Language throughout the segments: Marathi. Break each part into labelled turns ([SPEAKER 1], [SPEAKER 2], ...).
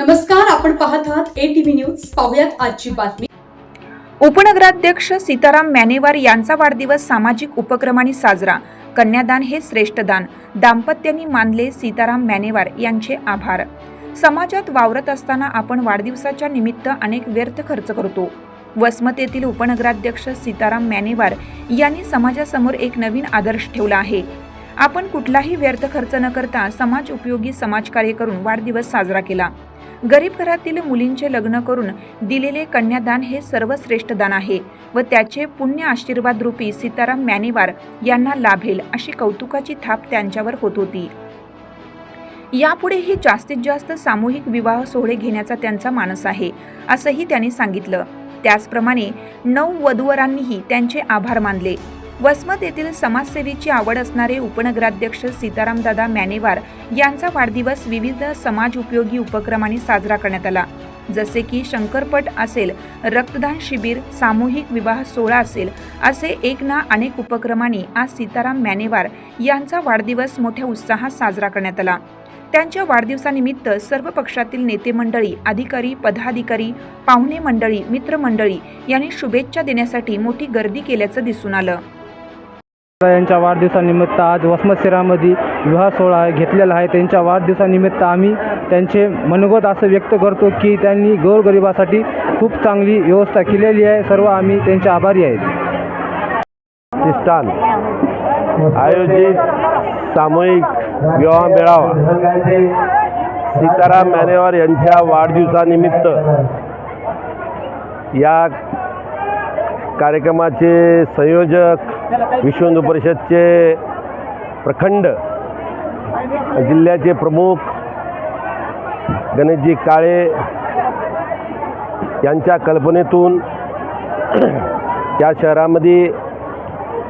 [SPEAKER 1] नमस्कार आपण पाहत आहात ए टीव्ही न्यूज पाहुयात आजची बातमी.
[SPEAKER 2] उपनगराध्यक्ष सीताराम मॅनेवार यांचा वाढदिवस सामाजिक उपक्रमांनी साजरा. कन्यादान हे श्रेष्ठ दान. दाम्पत्यांनी मानले सीताराम मॅनेवार यांचे आभार. समाजात वावरत असताना आपण वाढदिवसाच्या निमित्त अनेक व्यर्थ खर्च करतो. वसमत येथील उपनगराध्यक्ष सीताराम मॅनेवार यांनी समाजासमोर एक नवीन आदर्श ठेवला आहे. आपण कुठलाही व्यर्थ खर्च न करता समाज उपयोगी समाजकार्य करून वाढदिवस साजरा केला. गरीब घरातील मुलींचे लग्न करून दिलेले कन्यादान हे सर्वश्रेष्ठ दान आहे व त्याचे पुण्य आशीर्वाद रूपी सीताराम मॅनेवार यांना लाभेल अशी कौतुकाची थाप त्यांच्यावर होत होती. यापुढेही जास्तीत जास्त सामूहिक विवाह सोहळे घेण्याचा त्यांचा मानस आहे असंही त्यांनी सांगितलं. त्याचप्रमाणे नऊ वधूवरांनीही त्यांचे आभार मानले. वसमत येथील समाजसेवेची आवड असणारे उपनगराध्यक्ष सीतारामदादा मॅनेवार यांचा वाढदिवस विविध समाज उपयोगी उपक्रमांनी साजरा करण्यात आला. जसे की शंकरपट असेल रक्तदान शिबिर सामूहिक विवाह सोहळा असेल असे एक ना अनेक उपक्रमांनी आज सीताराम मॅनेवार यांचा वाढदिवस मोठ्या उत्साहात साजरा करण्यात आला. त्यांच्या वाढदिवसानिमित्त सर्व पक्षातील नेते मंडळी अधिकारी पदाधिकारी पाहुणे मंडळी मित्रमंडळी यांनी शुभेच्छा देण्यासाठी मोठी गर्दी केल्याचं दिसून आलं.
[SPEAKER 3] यांच्या वाढदिवसानिमित्त आज वसमतशिरामध्ये विवाह सोहळा घेतलेला आहे. त्यांच्या वाढदिवसानिमित्त आम्ही त्यांचे मनोगत असं व्यक्त करतो की त्यांनी गोरगरिबासाठी खूप चांगली व्यवस्था केलेली आहे. सर्व आम्ही त्यांचे आभारी आहेत.
[SPEAKER 4] आयोजित सामूहिक विवाह मेळावा. सीताराम मॅनेवार यांच्या वाढदिवसानिमित्त या कार्यक्रमाचे संयोजक विश्व हिंदू परिषदचे प्रखंड जिल्ह्याचे प्रमुख गणेशजी काळे यांच्या कल्पनेतून या शहरामध्ये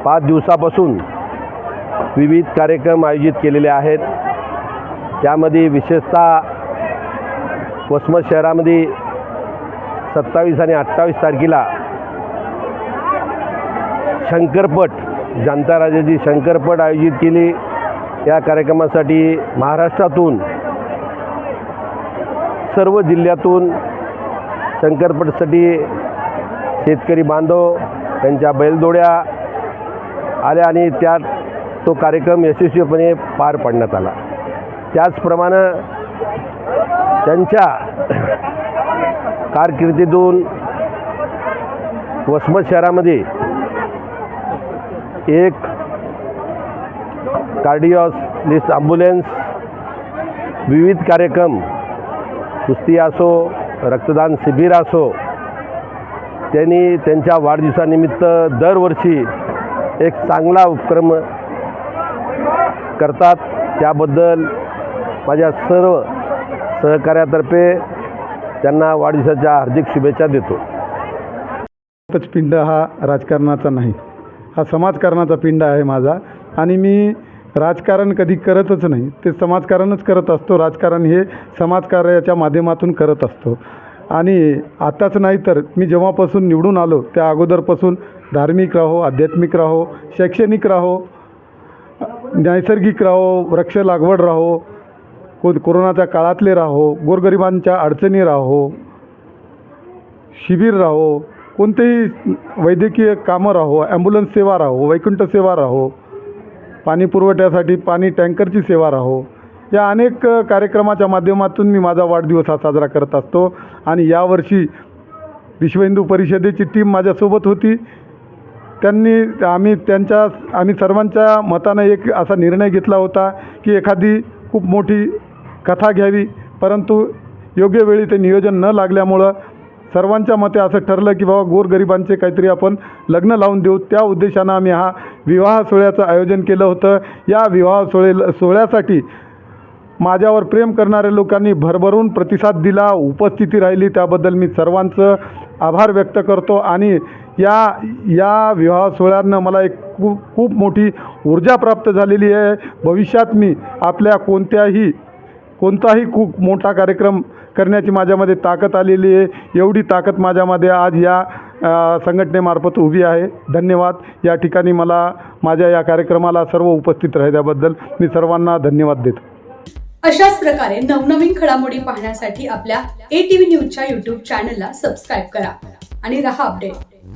[SPEAKER 4] पाच दिवसापासून विविध कार्यक्रम आयोजित केलेले आहेत. त्यामध्ये विशेषतः वसमत शहरामध्ये सत्तावीस आणि अठ्ठावीस तारखेला शंकरपट जनता राजाची शंकरपट आयोजित केली. या कार्यक्रमासाठी महाराष्ट्रातून सर्व जिल्ह्यातून शंकरपटसाठी शेतकरी बांधव त्यांच्या बैलदोड्या आल्या आणि त्यात तो कार्यक्रम यशस्वीपणे पार पाडण्यात आला. त्याचप्रमाणे त्यांच्या कारकिर्दीतून वसमत शहरामध्ये एक कार्डिओलिस्ट ॲम्ब्युलन्स विविध कार्यक्रम कुस्ती असो रक्तदान शिबिर असो त्यांनी त्यांच्या वाढदिवसानिमित्त दरवर्षी एक चांगला उपक्रम करतात. त्याबद्दल माझ्या सर्व सहकार्यातर्फे त्यांना वाढदिवसाच्या हार्दिक शुभेच्छा देतो.
[SPEAKER 5] पिंड हा राजकारणाचा नाही. हा समाजकारणाचा पिंड आहे माझा. आणि मी राजकारण कधी करतच नाही. ते समाजकारणच करत असतो. राजकारण हे समाजकार्याच्या माध्यमातून करत असतो. आणि आताच नाही तर मी जेव्हापासून निवडून आलो त्या अगोदरपासून धार्मिक राहो आध्यात्मिक राहो शैक्षणिक राहो नैसर्गिक राहो वृक्ष लागवड राहो को कोरोनाच्या काळातले राहो गोरगरिबांच्या अडचणी राहो शिबिर राहो कोणतेही वैद्यकीय कामं राहो ॲम्ब्युलन्स सेवा राहो वैकुंठ सेवा राहो पाणी पुरवठ्यासाठी पाणी टँकरची सेवा राहो या अनेक कार्यक्रमाच्या माध्यमातून मी माझा वाढदिवस हा साजरा करत असतो आणि यावर्षी विश्व हिंदू परिषदेची टीम माझ्यासोबत होती. त्यांनी आम्ही त्यांच्या आम्ही सर्वांच्या मतानं एक असा निर्णय घेतला होता की एखादी खूप मोठी कथा घ्यावी परंतु योग्य वेळी ते नियोजन न लागल्यामुळं सर्वांच्या मते असं ठरलं की बाबा गोरगरिबांचे काहीतरी आपण लग्न लावून देऊ. त्या उद्देशानं आम्ही हा विवाह सोहळ्याचं आयोजन केलं होतं. या विवाह सोहळे सोहळ्यासाठी माझ्यावर प्रेम करणाऱ्या लोकांनी भरभरून प्रतिसाद दिला उपस्थिती राहिली. त्याबद्दल मी सर्वांचं आभार व्यक्त करतो आणि या या विवाह सोहळ्यानं मला एक खूप खूप मोठी ऊर्जा प्राप्त झालेली आहे. भविष्यात मी आपल्या कोणत्याही कोणताही खूप मोठा कार्यक्रम करण्याची माझ्यामध्ये ताकद आलेली आहे. एवढी ताकद माझ्यामध्ये आज या संघटनेमार्फत उभी आहे. धन्यवाद. या ठिकाणी मला माझ्या या कार्यक्रमाला सर्व उपस्थित राहिल्याबद्दल मी सर्वांना धन्यवाद देतो.
[SPEAKER 1] अशाच प्रकारे नवनवीन घडामोडी पाहण्यासाठी आपल्या ए टीव्ही न्यूजच्या युट्यूब चॅनलला सबस्क्राईब करा आणि रहा अपडेट